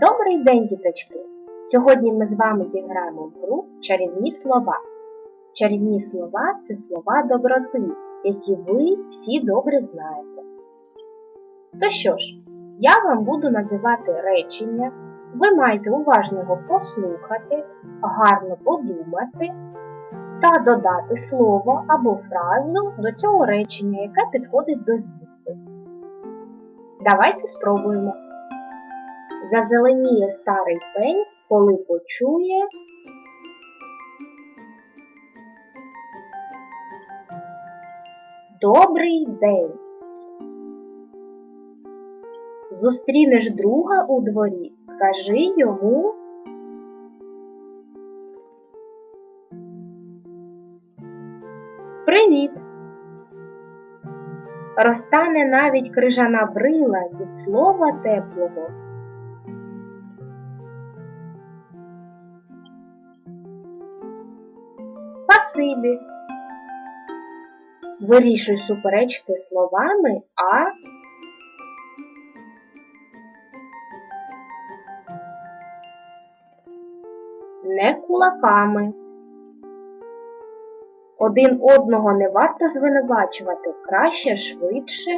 Добрий день, діточки! Сьогодні ми з вами зіграємо в гру чарівні слова. Чарівні слова це слова доброти, які ви всі добре знаєте. То що ж, я вам буду називати речення, ви маєте уважно його послухати, гарно подумати та додати слово або фразу до цього речення, яке підходить до змісту. Давайте спробуємо. Зазеленіє старий пень, коли почує. Добрий день. Зустрінеш друга у дворі, скажи йому. Привіт! Розтане навіть крижана брила від слова теплого. Спасибі. Вирішуй суперечки словами, а не кулаками. Один одного не варто звинувачувати, краще швидше.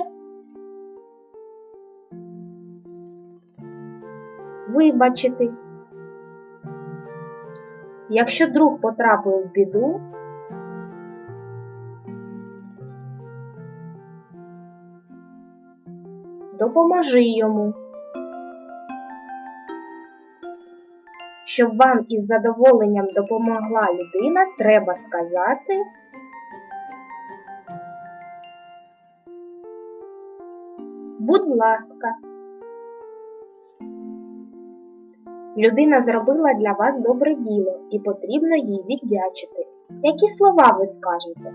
Вибачитись. Якщо друг потрапив в біду, допоможи йому. Щоб вам із задоволенням допомогла людина, треба сказати Будь ласка. Людина зробила для вас добре діло і потрібно їй віддячити. Які слова ви скажете?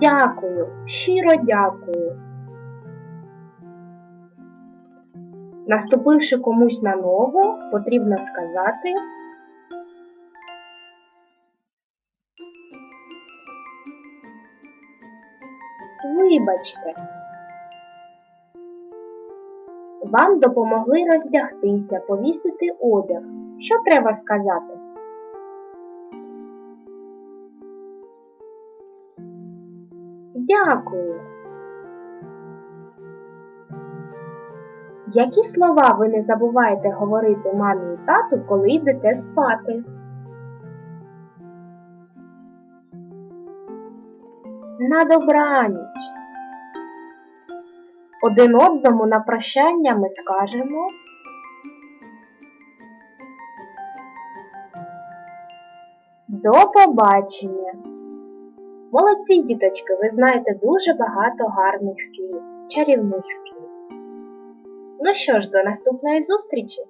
Дякую, щиро дякую. Наступивши комусь на ногу, потрібно сказати Вибачте. Вам допомогли роздягтися, повісити одяг. Що треба сказати? Дякую. Які слова ви не забуваєте говорити мамі і тату, коли йдете спати? На добраніч. Один одному на прощання ми скажемо. До побачення. Молодці, діточки, ви знаєте дуже багато гарних слів, чарівних слів. Ну що ж, до наступної зустрічі!